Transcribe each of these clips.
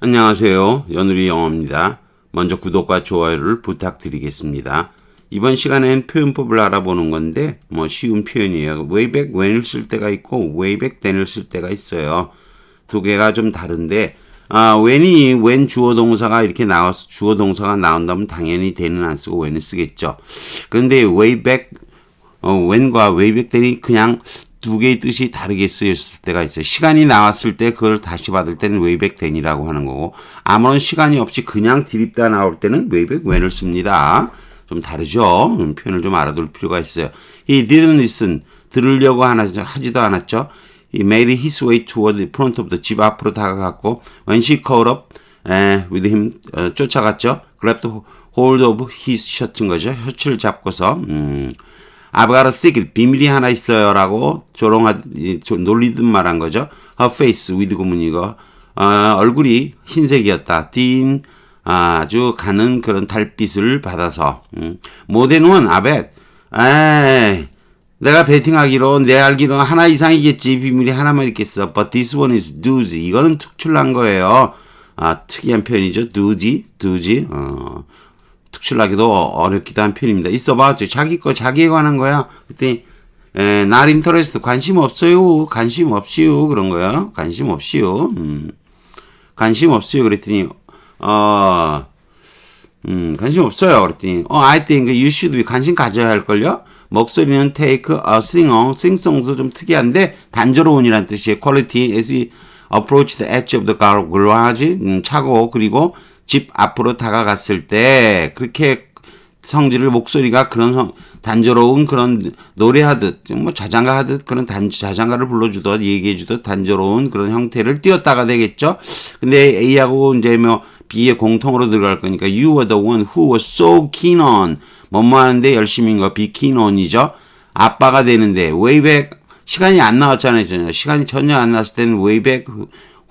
안녕하세요. 연우리 영어입니다. 먼저 구독과 좋아요를 부탁드리겠습니다. 이번 시간엔 표현법을 알아보는 건데 뭐 쉬운 표현이에요. way back when을 쓸 때가 있고 way back then을 쓸 때가 있어요. 두 개가 좀 다른데 아, when이 when 주어 동사가 이렇게 나와서 주어 동사가 나온다면 당연히 then은 안 쓰고 when을 쓰겠죠. 그런데 way back 어, when과 way back then이 그냥 두 개의 뜻이 다르게 쓰였을 때가 있어요. 시간이 나왔을 때 그걸 다시 받을 때는 웨이백 된이라고 하는 거고 아무런 시간이 없이 그냥 디립다 나올 때는 웨이백 웬을 씁니다. 좀 다르죠? 음, 표현을 좀 알아둘 필요가 있어요. He didn't listen. 들으려고 하지도 않았죠. He made his way toward the front of the 집 앞으로 다가갔고 when she caught up 에, with him 어, 쫓아갔죠. grabbed hold of his shirt인 거죠. 셔츠를 잡고서 음, I've got. 비밀이 하나 있어요. 라고 조롱하, 놀리듯 말한 거죠. Her face with 구문이고, 어, 얼굴이 흰색이었다. 딘, 아주 가는 그런 달빛을 받아서. 음. 모델은 아벳. 에이, 내가 베팅하기로, 내 알기로 하나 이상이겠지. 비밀이 하나만 있겠어. But this one is doozy. 이거는 특출난 거예요. 아, 특이한 표현이죠. doozy, doozy. 어. 특출나기도 어렵기도 한 편입니다. 있어봐. 자기 거 자기에 관한 거야. 그때 에, 날 인터레스트 관심 없어요. 관심 없이요. 그런 거야. 관심 없이요. 음. 관심 없어요. 그랬더니 어 음, 관심 없어요. 그랬더니 어, I think you should be 관심 가져야 할 걸요. 목소리는 take a singer, 싱송도 좀 특이한데 단조로운이란 뜻이에요. quality as approach the edge of the 그러하지 음, 차고 그리고 집 앞으로 다가갔을 때 그렇게 성질을 목소리가 그런 성, 단조로운 그런 노래하듯 뭐 자장가 하듯 그런 단 자장가를 불러주듯 얘기해주듯 단조로운 그런 형태를 띄었다가 되겠죠. 근데 A하고 이제 뭐 B의 공통으로 들어갈 거니까 you were the one who was so keen on 뭐뭐 하는데 열심인 거 be keen on이죠. 아빠가 되는데 way back 시간이 안 나왔잖아요. 전혀 시간이 전혀 안 나왔을 때는 way back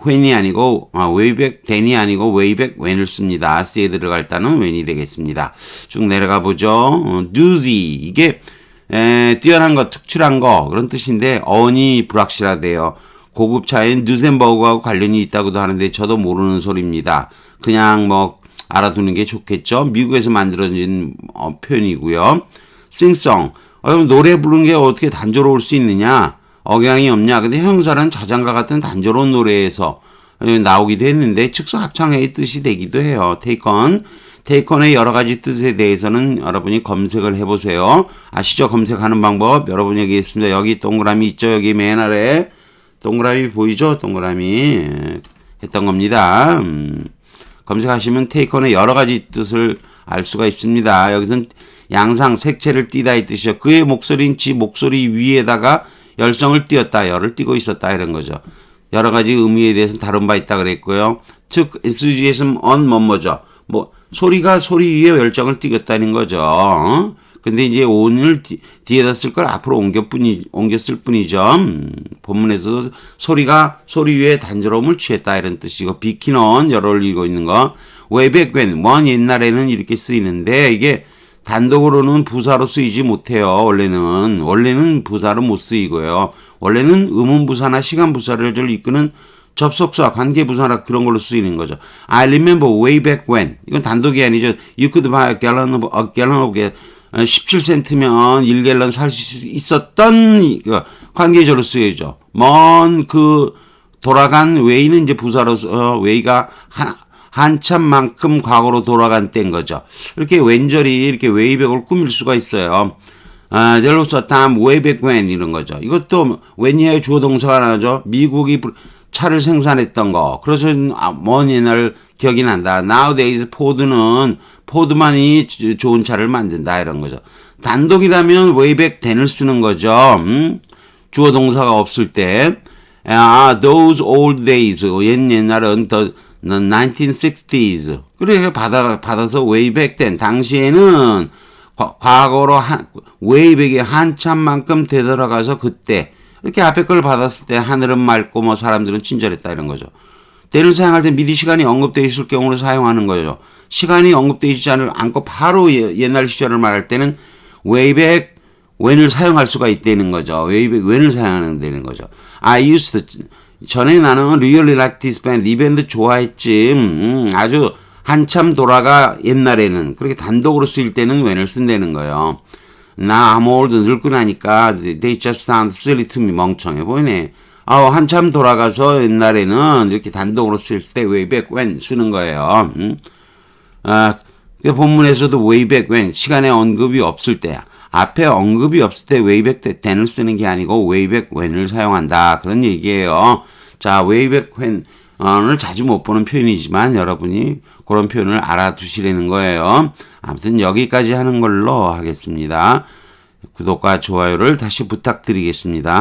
when이 아니고 아, back then이 아니고 back when을 씁니다. C에 들어갈 때는 when이 되겠습니다. 쭉 내려가 보죠. 어, doozy 이게 에, 뛰어난 거, 특출한 거 그런 뜻인데 어원이 불확실하대요. 고급차인 뉴센버그하고 관련이 있다고도 하는데 저도 모르는 소리입니다. 그냥 뭐 알아두는 게 좋겠죠. 미국에서 만들어진 어, 표현이고요. 싱송 어, 노래 부르는 게 어떻게 단조로울 수 있느냐? 억양이 없냐? 근데 형사는 자장가 같은 단조로운 노래에서 나오기도 했는데 즉석 합창의 뜻이 되기도 해요. 테이컨. 테이컨의 여러 가지 뜻에 대해서는 여러분이 검색을 해보세요. 아시죠? 검색하는 방법. 여러분 여기 있습니다. 여기 동그라미 있죠? 여기 맨 아래 동그라미 보이죠? 동그라미 했던 겁니다. 음, 검색하시면 테이컨의 여러 가지 뜻을 알 수가 있습니다. 여기서는 양상 색채를 띠다 이 뜻이죠. 그의 목소리는 지 목소리 위에다가 열성을 띄었다, 열을 띄고 있었다 이런 거죠. 여러 가지 의미에 대해서 다룬 바 있다 그랬고요. 즉 enthusiasm on 뭐뭐죠. 뭐 소리가 소리 위에 열정을 띄었다는 거죠. 어? 근데 이제 오늘 뒤에다 쓸 걸 앞으로 옮겨 뿐이 옮겼을 뿐이죠. 음, 본문에서도 소리가 소리 위에 단조로움을 취했다 이런 뜻이고 비키는 열을 이고 있는 거. 외백웬 먼 옛날에는 이렇게 쓰이는데 이게 단독으로는 부사로 쓰이지 못해요. 원래는 원래는 부사로 못 쓰이고요. 원래는 의문 부사나 시간 부사를 이끄는 접속사, 관계 부사나 그런 걸로 쓰이는 거죠. I remember way back when. 이건 단독이 아니죠. You could buy a gallon of, a gallon of 17센트면 1갤런 살 수 있었던 그 관계절로 쓰여져. 먼그 돌아간 웨이는 이제 부사로 어, 웨이가 한 한참만큼 과거로 돌아간 때인 거죠. 이렇게 왼절이 이렇게 웨이백을 꾸밀 수가 있어요. 아, 예를 들어서 다음 웨이백 웬 이런 거죠. 이것도 웬이의 주어 동사가 나죠. 미국이 차를 생산했던 거. 그래서 아, 먼 옛날 기억이 난다. Nowadays 포드는 포드만이 좋은 차를 만든다 이런 거죠. 단독이라면 웨이백 된을 쓰는 거죠. 음? 주어 동사가 없을 때. 아, those old days. 옛 옛날은 더 the 1960s. 그래 받아 받아서 way back then 당시에는 과, 거로 한, way back에 한참만큼 되돌아가서 그때 이렇게 앞에 걸 받았을 때 하늘은 맑고 뭐 사람들은 친절했다 이런 거죠. 때를 사용할 때 미리 시간이 언급되어 있을 경우로 사용하는 거죠. 시간이 언급되어 있지 않고 바로 예, 옛날 시절을 말할 때는 way back when을 사용할 수가 있다는 거죠. way back when을 사용하는 되는 거죠. I used to 전에 나는 like this band 이 밴드 좋아했지. 음, 아주 한참 돌아가 옛날에는 그렇게 단독으로 쓰일 때는 when을 쓴다는 거예요. 나 I'm old 늙고 나니까 they just sound silly to me 멍청해 보이네. 아, 한참 돌아가서 옛날에는 이렇게 단독으로 쓸 때 way back when 쓰는 거예요. 음? 아, 그 본문에서도 way back when 시간에 언급이 없을 때 앞에 언급이 없을 때 back then을 쓰는 게 아니고 back when을 사용한다 그런 얘기예요. 자, back when을 자주 못 보는 표현이지만 여러분이 그런 표현을 알아두시라는 거예요. 아무튼 여기까지 하는 걸로 하겠습니다. 구독과 좋아요를 다시 부탁드리겠습니다.